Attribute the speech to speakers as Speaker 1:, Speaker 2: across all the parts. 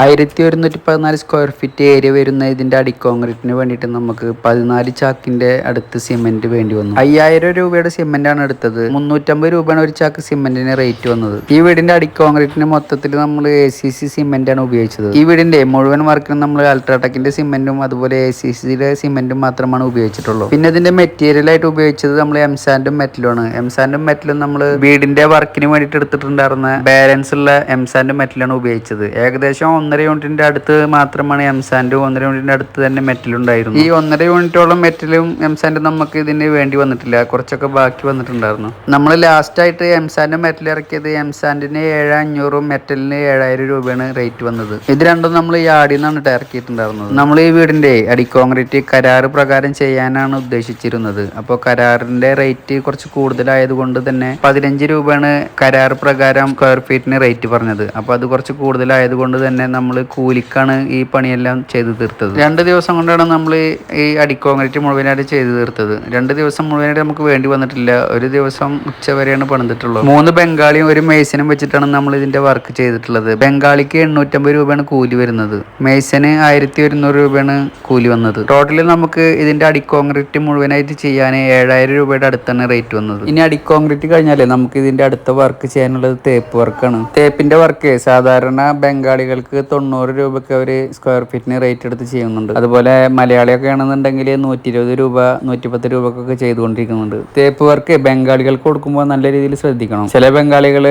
Speaker 1: ആയിരത്തി ഒരുന്നൂറ്റി പതിനാല് സ്ക്വയർ ഫീറ്റ് ഏരിയ വരുന്ന ഇതിന്റെ അടി കോൺക്രീറ്റിന് വേണ്ടിയിട്ട് നമുക്ക് പതിനാല് ചാക്കിന്റെ അടുത്ത് സിമെന്റ് വേണ്ടി വന്നു. അയ്യായിരം രൂപയുടെ സിമെന്റാണ് എടുത്തത്. മുന്നൂറ്റമ്പത് രൂപയാണ് ഒരു ചാക്ക് സിമെന്റിന് റേറ്റ് വന്നത്. ഈ വീടിന്റെ അടി കോൺക്രീറ്റിന് മൊത്തത്തിൽ നമ്മൾ എ സി സി സിമെന്റാണ് ഉപയോഗിച്ചത്. ഈ വീടിന്റെ മുഴുവൻ വർക്കിനും നമ്മൾ അൾട്രാടെക്കിന്റെ സിമെന്റും അതുപോലെ എ സി സിയുടെ സിമെന്റും മാത്രമാണ് ഉപയോഗിച്ചിട്ടുള്ളൂ. പിന്നെ ഇതിന്റെ മെറ്റീരിയലായിട്ട് ഉപയോഗിച്ചത് നമ്മൾ എം സാൻഡും മെറ്റലും ആണ്. എംസാൻഡും മെറ്റലും നമ്മൾ വീടിന്റെ വർക്കിന് വേണ്ടിയിട്ട് എടുത്തിട്ടുണ്ടായിരുന്ന ബാലൻസ് ഉള്ള എം എംസാൻഡും മെറ്റലാണ് ഉപയോഗിച്ചത്. ഏകദേശം ഒന്നര യൂണിറ്റിന്റെ അടുത്ത് മാത്രമാണ് എംസാൻഡും. ഒന്നര യൂണിറ്റിന്റെ അടുത്ത് തന്നെ മെറ്റൽ ഉണ്ടായിരുന്നു. ഈ ഒന്നര യൂണിറ്റോളം മെറ്റലും എംസാൻഡും നമുക്ക് ഇതിന് വേണ്ടി വന്നിട്ടില്ല. കുറച്ചൊക്കെ ബാക്കി വന്നിട്ടുണ്ടായിരുന്നു. നമ്മൾ ലാസ്റ്റ് ആയിട്ട് എംസാൻഡ് മെറ്റൽ ഇറക്കിയത് എംസാൻഡിന് ഏഴ് അഞ്ഞൂറും മെറ്റലിന് ഏഴായിരം രൂപയാണ് റേറ്റ് വന്നത്. ഇത് രണ്ടും നമ്മൾ യാർഡിൽ നിന്നാണ് ഇറക്കിയിട്ടുണ്ടായിരുന്നത്. നമ്മൾ ഈ വീടിന്റെ അടി കോൺക്രീറ്റ് കരാറ് പ്രകാരം ചെയ്യാനാണ് ഉദ്ദേശിച്ചിരുന്നത്. അപ്പോൾ കരാറിന്റെ റേറ്റ് കുറച്ച് കൂടുതലായതുകൊണ്ട് തന്നെ പതിനഞ്ച് രൂപയാണ് കരാർ പ്രകാരം സ്ക്വയർ ഫീറ്റിന് റേറ്റ് പറഞ്ഞത്. അപ്പോൾ അത് കുറച്ച് കൂടുതലായതുകൊണ്ട് തന്നെ നമ്മൾ കൂലിക്കാണ് ഈ പണിയെല്ലാം ചെയ്തു തീർത്തത്. രണ്ട് ദിവസം കൊണ്ടാണ് നമ്മൾ ഈ അടി കോൺക്രീറ്റ് മുഴുവനായിട്ട് ചെയ്തു തീർത്തത്. രണ്ട് ദിവസം മുഴുവനായിട്ട് നമുക്ക് വേണ്ടി വന്നിട്ടില്ല. ഒരു ദിവസം ഉച്ച വരെയാണ് പണിതിട്ടുള്ളത്. മൂന്ന് ബംഗാളിയും ഒരു മേസനും വെച്ചിട്ടാണ് നമ്മൾ ഇതിന്റെ വർക്ക് ചെയ്തിട്ടുള്ളത്. ബംഗാളിക്ക് എണ്ണൂറ്റമ്പത് രൂപയാണ് കൂലി വരുന്നത്. മേസന് ആയിരത്തി ഒരുന്നൂറ് രൂപയാണ് കൂലി വന്നത്. ടോട്ടലി നമുക്ക് ഇതിന്റെ അടി കോൺക്രീറ്റ് മുഴുവനായിട്ട് ചെയ്യാൻ ഏഴായിരം രൂപയുടെ അടുത്താണ് റേറ്റ് വന്നത്. ഇനി അടി കോൺക്രീറ്റ് കഴിഞ്ഞാലേ നമുക്ക് ഇതിന്റെ അടുത്ത വർക്ക് ചെയ്യാനുള്ളത് തേപ്പ് വർക്കാണ് തേപ്പിന്റെ വർക്ക് സാധാരണ ബംഗാളികൾക്ക് തൊണ്ണൂറ് രൂപയ്ക്ക് അവർ സ്ക്വയർ ഫീറ്റിന് റേറ്റ് എടുത്ത് ചെയ്യുന്നുണ്ട്. അതുപോലെ മലയാളിയൊക്കെ ആണെന്നുണ്ടെങ്കിൽ നൂറ്റി ഇരുപത് രൂപ നൂറ്റിപ്പത്ത് രൂപക്കൊക്കെ ചെയ്തുകൊണ്ടിരിക്കുന്നുണ്ട്. തേപ്പ് വർക്ക് ബംഗാളികൾക്ക് കൊടുക്കുമ്പോൾ നല്ല രീതിയിൽ ശ്രദ്ധിക്കണം. ചില ബംഗാളികൾ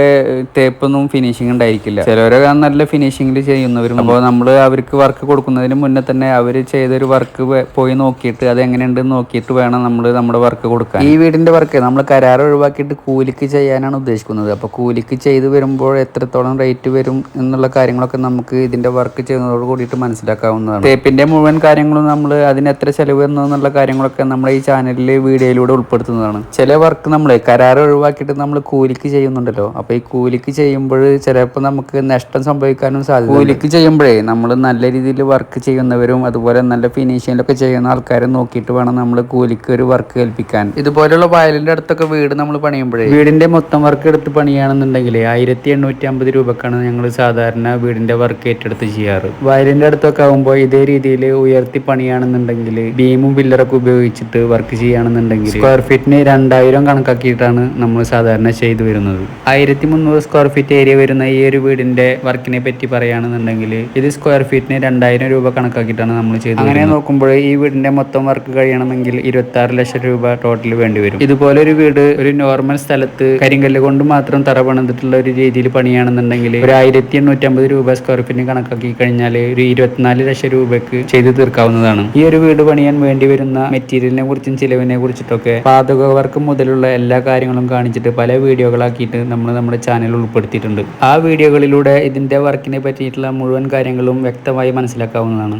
Speaker 1: തേപ്പൊന്നും ഫിനിഷിംഗ് ഉണ്ടായിരിക്കില്ല. ചിലവരൊക്കെ നല്ല ഫിനിഷിംഗിൽ ചെയ്യുന്നവരും അപ്പോൾ നമ്മൾ അവർക്ക് വർക്ക് കൊടുക്കുന്നതിന് മുന്നേ തന്നെ അവർ ചെയ്തൊരു വർക്ക് പോയി നോക്കിയിട്ട് അത് എങ്ങനെയുണ്ട് നോക്കിയിട്ട് വേണം നമ്മൾ നമ്മുടെ വർക്ക് കൊടുക്കാൻ. ഈ വീടിന്റെ വർക്ക് നമ്മൾ കരാർ ഒഴിവാക്കിയിട്ട് കൂലിക്ക് ചെയ്യാനാണ് ഉദ്ദേശിക്കുന്നത്. അപ്പോൾ കൂലിക്ക് ചെയ്ത് വരുമ്പോൾ എത്രത്തോളം റേറ്റ് വരും എന്നുള്ള കാര്യങ്ങളൊക്കെ നമുക്ക് ഇതിന്റെ വർക്ക് ചെയ്യുന്നതോട് കൂടിയിട്ട് മനസ്സിലാക്കാവുന്നതാണ്. തേപ്പിന്റെ മുഴുവൻ കാര്യങ്ങളും നമ്മൾ അതിന് എത്ര ചെലവ് എന്നുള്ള കാര്യങ്ങളൊക്കെ നമ്മൾ ഈ ചാനലിൽ വീഡിയോയിലൂടെ ഉൾപ്പെടുത്തുന്നതാണ്. ചില വർക്ക് നമ്മൾ കരാർ ഒഴിവാക്കിയിട്ട് നമ്മൾ കൂലിക്ക് ചെയ്യുന്നുണ്ടല്ലോ. അപ്പോൾ ഈ കൂലിക്ക് ചെയ്യുമ്പോൾ ചിലപ്പോൾ നമുക്ക് നഷ്ടം സംഭവിക്കാനും സാധ്യത കൂലിക്ക് ചെയ്യുമ്പോഴേ നമ്മൾ നല്ല രീതിയിൽ വർക്ക് ചെയ്യുന്നവരും അതുപോലെ നല്ല ഫിനിഷിങ്ങിലൊക്കെ ചെയ്യുന്ന ആൾക്കാരെ നോക്കിയിട്ട് വേണം നമ്മൾ കൂലിക്ക് ഒരു വർക്ക് ഏൽപ്പിക്കാൻ. ഇതുപോലെയുള്ള വയലിന്റെ അടുത്തൊക്കെ വീട് നമ്മൾ പണിയുമ്പോഴേ വീടിന്റെ മൊത്തം വർക്ക് എടുത്ത് പണിയാണെന്നുണ്ടെങ്കിൽ ആയിരത്തി എണ്ണൂറ്റി അമ്പത് രൂപക്കാണ് ഞങ്ങൾ സാധാരണ വീടിന്റെ വർക്ക് ഏറ്റെടുത്ത് ചെയ്യാറ്. വയലിന്റെ അടുത്തൊക്കെ ആകുമ്പോൾ ഇതേ രീതിയിൽ ഉയർത്തി പണിയാണെന്നുണ്ടെങ്കിൽ ബീമും പില്ലറൊക്കെ ഉപയോഗിച്ചിട്ട് വർക്ക് ചെയ്യുകയാണെന്നുണ്ടെങ്കിൽ സ്ക്വയർ ഫീറ്റിന് രണ്ടായിരം കണക്കാക്കിയിട്ടാണ് നമ്മൾ സാധാരണ ചെയ്തു വരുന്നത്. ആയിരത്തി മുന്നൂറ് സ്ക്വയർ ഫീറ്റ് ഏരിയ വരുന്ന ഈ ഒരു വീടിന്റെ വർക്കിനെ പറ്റി പറയുകയാണെന്നുണ്ടെങ്കിൽ ഇത് സ്ക്വയർ ഫീറ്റിന് രണ്ടായിരം രൂപ കണക്കാക്കിയിട്ടാണ് നമ്മൾ ചെയ്തത് അങ്ങനെ നോക്കുമ്പോൾ ഈ വീടിന്റെ മൊത്തം വർക്ക് കഴിയണമെങ്കിൽ ഇരുപത്തി ആറ് ലക്ഷം രൂപ ടോട്ടൽ വേണ്ടി വരും. ഇതുപോലെ ഒരു വീട് ഒരു നോർമൽ സ്ഥലത്ത് കരിങ്കല്ല് കൊണ്ട് മാത്രം തറ പണിതിട്ടുള്ള ഒരു രീതിയിൽ പണിയാണെന്നുണ്ടെങ്കിൽ ഒരു ആയിരത്തി എണ്ണൂറ്റമ്പത് രൂപ സ്ക്വയർ ഫീറ്റിന് കണക്കാക്കി കഴിഞ്ഞാൽ ഒരു ഇരുപത്തിനാല് ലക്ഷം രൂപയ്ക്ക് ചെയ്തു തീർക്കാവുന്നതാണ്. ഈ ഒരു വീട് പണിയാൻ വേണ്ടി വരുന്ന മെറ്റീരിയലിനെ കുറിച്ചും ചിലവിനെ കുറിച്ചിട്ടൊക്കെ പാതക വർക്ക് മുതലുള്ള എല്ലാ കാര്യങ്ങളും കാണിച്ചിട്ട് പല വീഡിയോകളാക്കിയിട്ട് നമ്മൾ നമ്മുടെ ചാനൽ ഉൾപ്പെടുത്തിയിട്ടുണ്ട്. ആ വീഡിയോകളിലൂടെ ഇതിന്റെ വർക്കിനെ പറ്റിയിട്ടുള്ള മുഴുവൻ കാര്യങ്ങളും വ്യക്തമായി മനസ്സിലാക്കാവുന്നതാണ്.